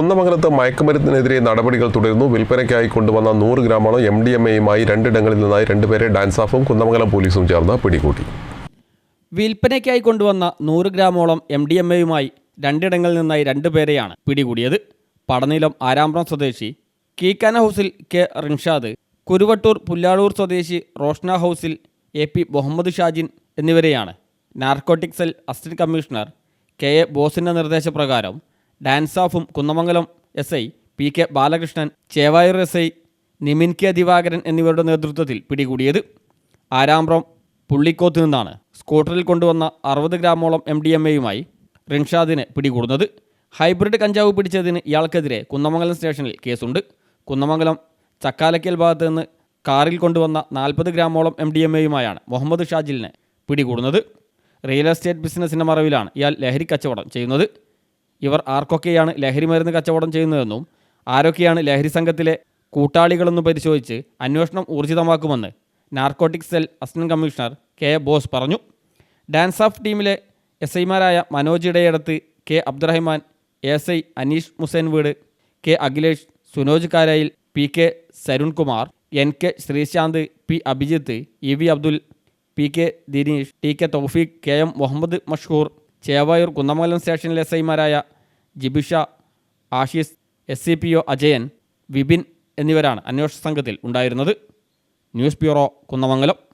കുന്നമംഗലത്ത് മയക്കുമരുന്നിനെതിരെ നടപടികൾ തുടരുന്നു. വിൽപ്പനയ്ക്കായി കൊണ്ടുവന്ന നൂറ് ഗ്രാമോളം എം ഡി എം എയുമായി രണ്ടിടങ്ങളിൽ നിന്നായി രണ്ടുപേരെ ഡാൻസാഫും കുന്നമംഗലം പോലീസും ചേർന്ന് പിടികൂടി. വിൽപ്പനയ്ക്കായി കൊണ്ടുവന്ന നൂറ് ഗ്രാമോളം എം ഡി എം എയുമായി രണ്ടിടങ്ങളിൽ നിന്നായി രണ്ടുപേരെയാണ് പിടികൂടിയത്. പടനിലം ആരാമ്പ്രം സ്വദേശി കീക്കാന ഹൗസിൽ കെ റിൻഷാദ് കുരുവട്ടൂർ പുല്ലാളൂർ സ്വദേശി റോഷ്ന ഹൗസിൽ എ പി മുഹമ്മദ് ഷാജിൻ എന്നിവരെയാണ്. Narcotic cell assistant commissioner K A ബോസിന്റെ നിർദ്ദേശപ്രകാരം ഡാൻസാഫും Kunnamangalam S I P K Balakrishnan Chevayur S I Nimin K Divakaran എന്നിവരുടെ നേതൃത്വത്തിൽ പിടികൂടിയത് ആരാമ്പ്രം പുള്ളിക്കോത്ത് നിന്നാണ്. സ്കൂട്ടറിൽ കൊണ്ടുവന്ന അറുപത് ഗ്രാമോളം എം ഡി എം എയുമായി റിൻഷാദിനെ പിടികൂടുന്നത്. ഹൈബ്രിഡ് കഞ്ചാവ് പിടിച്ചതിന് ഇയാൾക്കെതിരെ കുന്നമംഗലം സ്റ്റേഷനിൽ കേസുണ്ട്. കുന്നമംഗലം ചക്കാലക്കൽ ഭാഗത്ത് നിന്ന് കാറിൽ കൊണ്ടുവന്ന നാൽപ്പത് ഗ്രാമോളം എം ഡി എം എയുമായാണ് മുഹമ്മദ് ഷാജിലിനെ പിടികൂടുന്നത്. റിയൽ എസ്റ്റേറ്റ് ബിസിനസ്സിന്റെ മറവിലാണ് ഇയാൾ ലഹരി കച്ചവടം ചെയ്യുന്നത്. ഇവർ ആർക്കൊക്കെയാണ് ലഹരി മരുന്ന് കച്ചവടം ചെയ്യുന്നതെന്നും ആരൊക്കെയാണ് ലഹരി സംഘത്തിലെ കൂട്ടാളികളെന്നും പരിശോധിച്ച് അന്വേഷണം ഊർജിതമാക്കുമെന്ന് narcotic cell assistant commissioner K Bose പറഞ്ഞു. ഡാൻസ് ഓഫ് ടീമിലെ എസ് ഐമാരായ Manoj Edayadath K Abdurahiman S I Aneesh Musain വീട് K Akhilesh Sunoj Karayil P K Sarunkumar N K Sreesanth P Abhijith E V Abdul P K Dineesh T K Thoufeeq K M Muhammad Mashhoor Chevayur Kunnamangalam സ്റ്റേഷനിലെ S ഐമാരായ Jibisha Ashees S C P O Ajayan Vipin എന്നിവരാണ് അന്വേഷണ സംഘത്തിൽ ഉണ്ടായിരുന്നത്. News bureau Kunnamangalam.